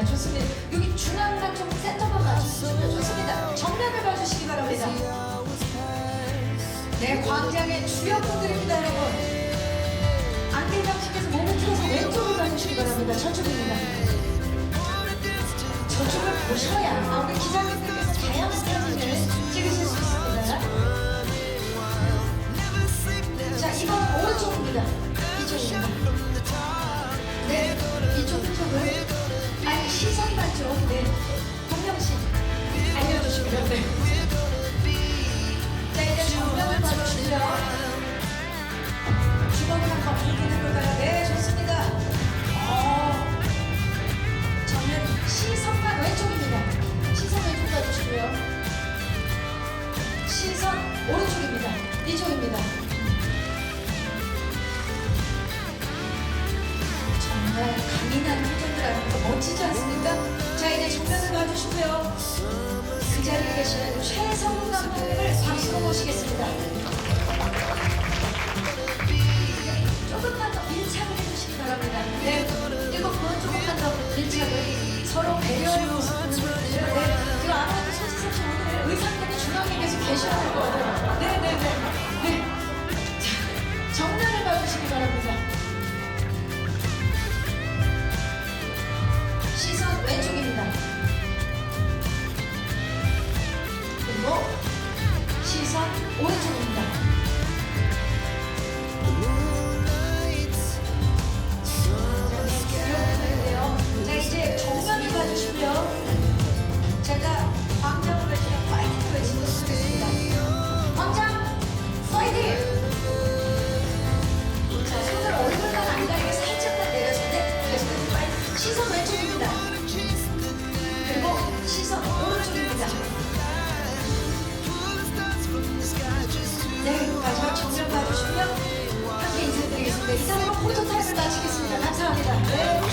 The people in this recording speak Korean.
좋습니다. 좋습니다. 여기 중앙만 좀 센터만 맞추시면 좋습니다. 정면을 봐주시기 바랍니다. 네, 광장의 주역분들입니다, 여러분. 안대장식에서 몸을 틀어서 왼쪽을 봐주시기 바랍니다. 저쪽입니다. 저쪽을 보셔야 아, 우리 기자님들께서 다양한 맞죠? 네, 동영 씨 알려주시고요. 네. 자, 이제 정면을 봐주시죠. 주먹을 한번 불리는 걸까요? 네, 좋습니다. 어, 정면 시선만 왼쪽입니다. 시선 왼쪽 봐주시고요. 시선 오른쪽입니다. 이쪽입니다. 정말 강인한 표정들 아닙니까? 멋지지 않습니까? 자, 이제 정면을 봐주시고요. 그 자리에 계시는 최성훈 감독님을 박수로 모시겠습니다. 조금만 더 밀착을 해주시기 바랍니다. 네, 일곱 분 조금만 더 밀착을 그리고 시선 5초 박수 마치겠습니다. 감사합니다. 네.